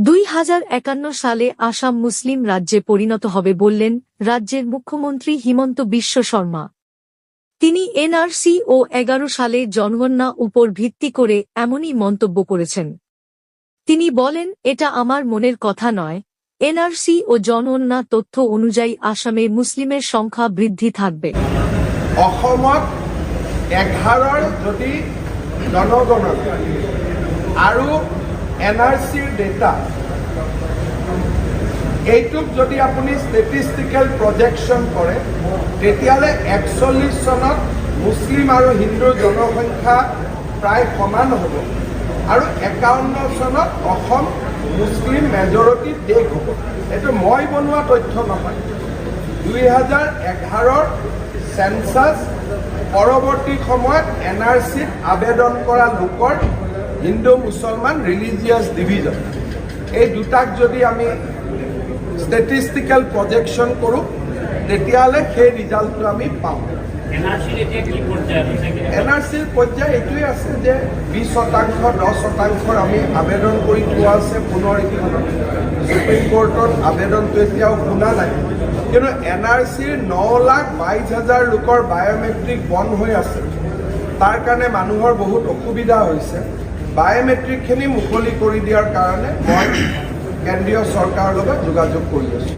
দুই হাজার একান্ন সালে আসাম মুসলিম রাজ্যে পরিণত হবে বললেন রাজ্যের মুখ্যমন্ত্রী হিমন্ত বিশ্ব শর্মা। তিনি এনআরসি ও এগারো সালে জনগণনা উপর ভিত্তি করে এমনই মন্তব্য করেছেন। তিনি বলেন, এটা আমার মনের কথা নয়। এনআরসি ও জনগণনা তথ্য অনুযায়ী আসামে মুসলিমের সংখ্যা বৃদ্ধি থাকবে। অসমত এঘাৰৰ যদি জনগণনা আৰু এন আৰ চিৰ ডেটা এইটোক যদি আপুনি ষ্টেটিষ্টিকেল প্ৰজেকশ্যন কৰে, তেতিয়াহ'লে একচল্লিছ চনত মুছলিম আৰু হিন্দুৰ জনসংখ্যা প্ৰায় সমান হ'ব আৰু একাৱন্ন চনত অসম মুছলিম মেজৰিটি দেশ হ'ব। এইটো মই বনোৱা তথ্য নহয়। দুই হাজাৰ এঘাৰৰ চেঞ্চাছ পৰৱৰ্তী সময়ত এন আৰ চিত আবেদন কৰা লোকৰ হিন্দু মুছলমান ৰিলিজিয়াছ ডিভিজন এই দুটাক যদি আমি ষ্টেটিষ্টিকেল প্ৰজেকশ্যন কৰোঁ তেতিয়াহ'লে সেই ৰিজাল্টটো আমি পাওঁ আছে এন আৰ চিৰ পৰ্যায় এইটোৱে আছে যে বিছ শতাংশ দহ শতাংশৰ আমি আবেদন কৰি থোৱা আছে পুনৰ এইখনত সুপ্ৰিম কোৰ্টত আবেদনটো এতিয়াও শুনা নাই। কিন্তু এন আৰ চিৰ ন লাখ বাইছ হাজাৰ লোকৰ বায়'মেট্ৰিক বন্ধ হৈ আছে। তাৰ কাৰণে মানুহৰ বহুত অসুবিধা হৈছে। বায়'মেট্ৰিকখিনি মুকলি কৰি দিয়াৰ কাৰণে মই কেন্দ্ৰীয় চৰকাৰৰ লগত যোগাযোগ কৰি আছোঁ।